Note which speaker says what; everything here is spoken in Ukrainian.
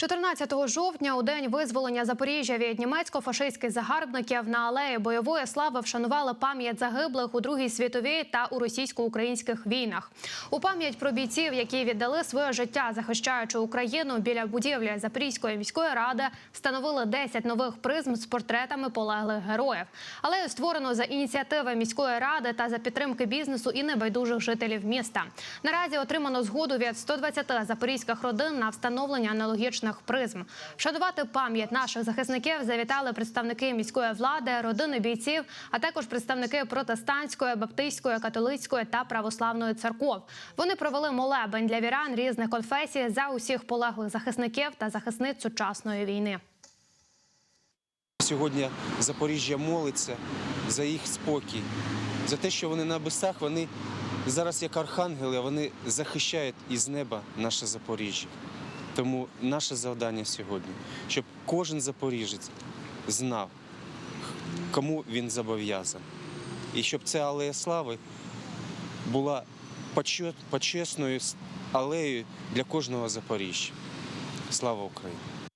Speaker 1: 14 жовтня, у день визволення Запоріжжя від німецько-фашистських загарбників на алеї бойової слави вшанували пам'ять загиблих у Другій світовій та у російсько-українських війнах. У пам'ять про бійців, які віддали своє життя, захищаючи Україну біля будівлі Запорізької міської ради, встановили 10 нових призм з портретами полеглих героїв. Алею створено за ініціативи міської ради та за підтримки бізнесу і небайдужих жителів міста. Наразі отримано згоду від 120 запорізьких родин на встановлення аналогічних призм. Вшанувати пам'ять наших захисників завітали представники міської влади, родини бійців, а також представники протестантської, баптистської, католицької та православної церков. Вони провели молебень для вірян різних конфесій за усіх полеглих захисників та захисниць сучасної війни.
Speaker 2: Сьогодні Запоріжжя молиться за їх спокій, за те, що вони на небесах, вони зараз як архангели, вони захищають із неба наше Запоріжжя. Тому наше завдання сьогодні, щоб кожен запоріжець знав, кому він зобов'язаний. І щоб ця алея слави була почесною алеєю для кожного Запоріжжя. Слава Україні!